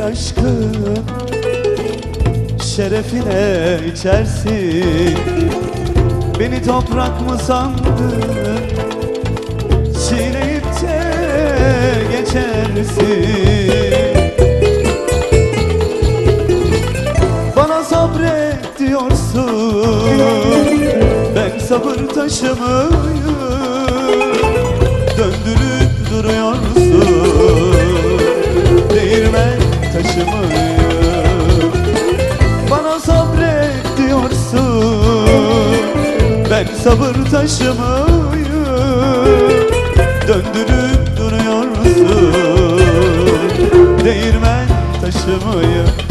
aşkın Şerefine içersin. Beni toprak mı sandın? Çiğneyip de geçersin. Bana sabret diyorsun. Ben sabır taşımayı Ben sabır taşımayı Döndürüp duruyorsun. Değirmen taşımayı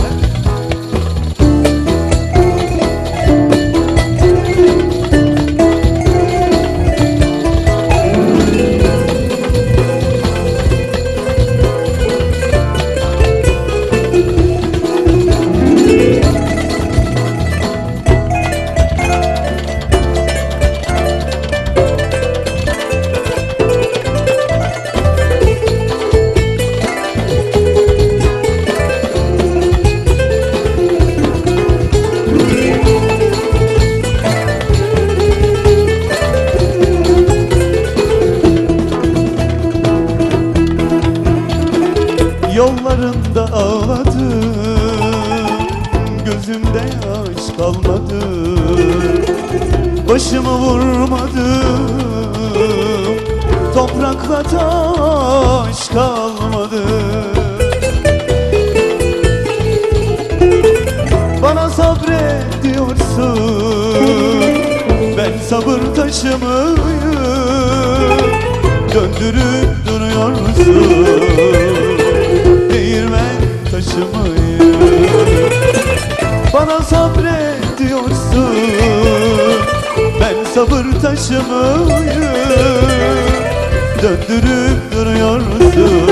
Yollarında ağladım Gözümde yaş kalmadı. Başımı vurmadım Toprakla taş kalmadı. Bana sabret diyorsun Ben sabır taşımayı Döndürüp duruyorsun taşımayı. Bana sabret diyorsun Ben sabır taşımayı. Döndürüp duruyorsun